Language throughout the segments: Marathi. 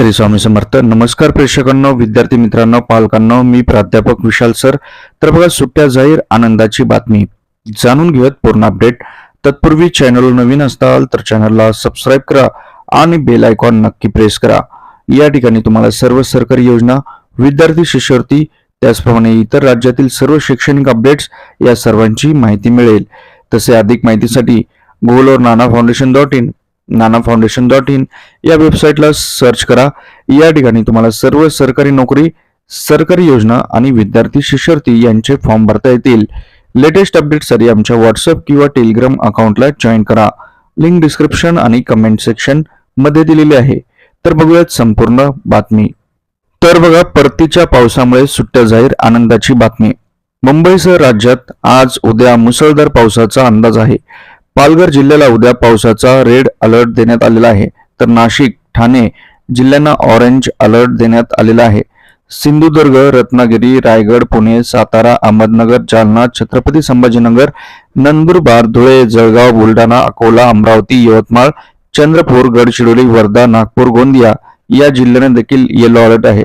श्री स्वामी समर्थ. नमस्कार प्रेक्षकांना विद्यार्थी मित्रांनो पालकांना मी प्राध्यापक विशाल सर. तर बघा सुट्ट्या जाहीर आनंदाची बातमी. जाणून घेऊयात पूर्ण अपडेट. तत्पूर्वी चॅनल नवीन असताल तर चॅनलला सबस्क्राईब करा आणि बेल आयकॉन नक्की प्रेस करा. या ठिकाणी तुम्हाला सर्व सरकारी योजना विद्यार्थी शिष्यवृत्ती त्याचप्रमाणे इतर राज्यातील सर्व शैक्षणिक अपडेट्स या सर्वांची माहिती मिळेल. तसे अधिक माहितीसाठी गुगलवर Nana foundation dot in Nana foundation dot in या वेबसाईटला सर्च करा. या ठिकाणी तुम्हाला सर्व सरकारी नोकरी सरकारी योजना आणि विद्यार्थी शिष्यवृत्ती यांचे फॉर्म भरता येतील. लेटेस्ट अपडेटसाठी आमच्या व्हॉट्सअप किंवा टेलिग्राम अकाउंटला जॉईन करा. लिंक डिस्क्रिप्शन आणि कमेंट सेक्शनमध्ये दिलेली आहे. तर बघूयात संपूर्ण बातमी. तर बघा परतीच्या पावसामुळे सुट्ट्या जाहीर आनंदाची बातमी. मुंबईसह राज्यात आज उद्या मुसळधार पावसाचा अंदाज आहे. पालघर जिल्ह्याला उद्या पावसाचा रेड अलर्ट देण्यात आलेला आहे. तर नाशिक ठाणे जिल्ह्यांना ऑरेंज अलर्ट देण्यात आलेला आहे. सिंधुदुर्ग रत्नागिरी रायगड पुणे सातारा अहमदनगर जालना छत्रपती संभाजीनगर नंदुरबार धुळे जळगाव बुलढाणा अकोला अमरावती यवतमाळ चंद्रपूर गडचिरोली वर्धा नागपूर गोंदिया या जिल्ह्यांना देखील येलो अलर्ट आहे.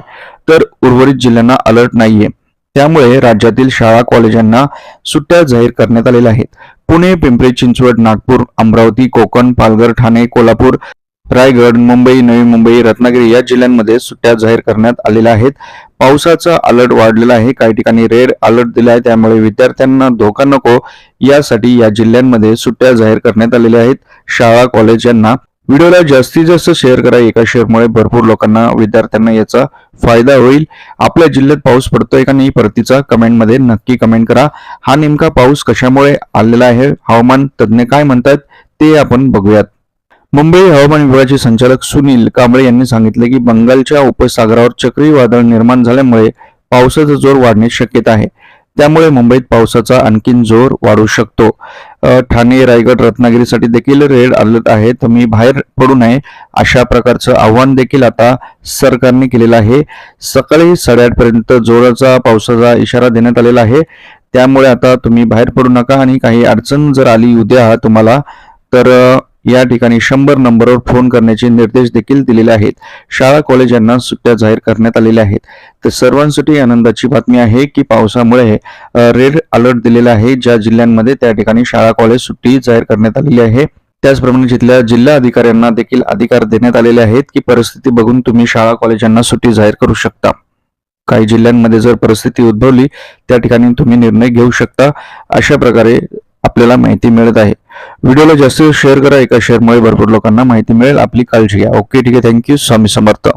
तर उर्वरित जिल्ह्यांना अलर्ट नाहीये. त्यामुळे राज्यातील शाळा कॉलेजांना सुट्ट्या जाहीर करण्यात आलेल्या आहेत. पुणे पिंपरी चिंचवड नागपूर अमरावती कोकण पालघर ठाणे कोल्हापूर रायगड मुंबई नवी मुंबई रत्नागिरी या जिल्ह्यांमध्ये सुट्ट्या जाहीर करण्यात आलेल्या आहेत. पावसाचा अलर्ट वाढलेला आहे. काही ठिकाणी रेड अलर्ट दिला आहे. त्यामुळे विद्यार्थ्यांना धोका नको. यासाठी या जिल्ह्यांमध्ये सुट्ट्या जाहीर करण्यात आलेल्या आहेत. शाळा कॉलेज यांना व्हिडिओला जास्तीत जास्त शेअर करा एका शेअरमुळे भरपूर लोकांना विद्यार्थ्यांना याचा फायदा होईल. आपल्या जिल्ह्यात पाऊस पडतोय का नाही परतीचा कमेंटमध्ये नक्की कमेंट करा. हा नेमका पाऊस कशामुळे आलेला आहे हवामान तज्ज्ञ काय म्हणतात ते आपण बघूयात. मुंबई हवामान विभागाचे संचालक सुनील कांबळे यांनी सांगितले की बंगालच्या उपसागरावर चक्रीवादळ निर्माण झाल्यामुळे पावसाचा जोर वाढण्याची शक्यता आहे. त्यामुळे मुंबईत पावसाचा आणखीन जोर वाढू शकतो. ठाणे रायगड रत्नागिरीसाठी देखील रेड अलर्ट आहे. तुम्ही बाहेर पडू नये. अशा प्रकारचं आव्हान देखील आता सरकारने केलेलं आहे. सकाळी साडेआठपर्यंत जोराचा पावसाचा इशारा देण्यात आलेला आहे. त्यामुळे आता तुम्ही बाहेर पडू नका आणि काही अडचण जर आली उद्या तुम्हाला तर या ठिकाणी शंभर नंबरवर फोन करण्याचे निर्देश देखील दिलेले आहेत. शाळा कॉलेज यांना सुट्ट्या जाहीर करण्यात आलेल्या आहेत. तर सर्वांसाठी आनंदाची बातमी आहे की पावसामुळे रेड अलर्ट दिलेला आहे. ज्या जिल्ह्यांमध्ये त्या ठिकाणी शाळा कॉलेज सुट्टी जाहीर करण्यात आलेली आहे. त्याचप्रमाणे जिथल्या जिल्हा अधिकाऱ्यांना देखील अधिकार देण्यात आलेले आहेत की परिस्थिती बघून तुम्ही शाळा कॉलेजांना सुट्टी जाहीर करू शकता. काही जिल्ह्यांमध्ये जर परिस्थिती उद्भवली त्या ठिकाणी तुम्ही निर्णय घेऊ शकता. अशा प्रकारे आपल्याला माहिती मिळत आहे. व्हिडिओला जास्त शेअर करा. एका शेअरमुळे भरपूर लोकांना माहिती मिळेल. आपली काळजी घ्या. ओके ठीक आहे. Thank you Swami Samarth.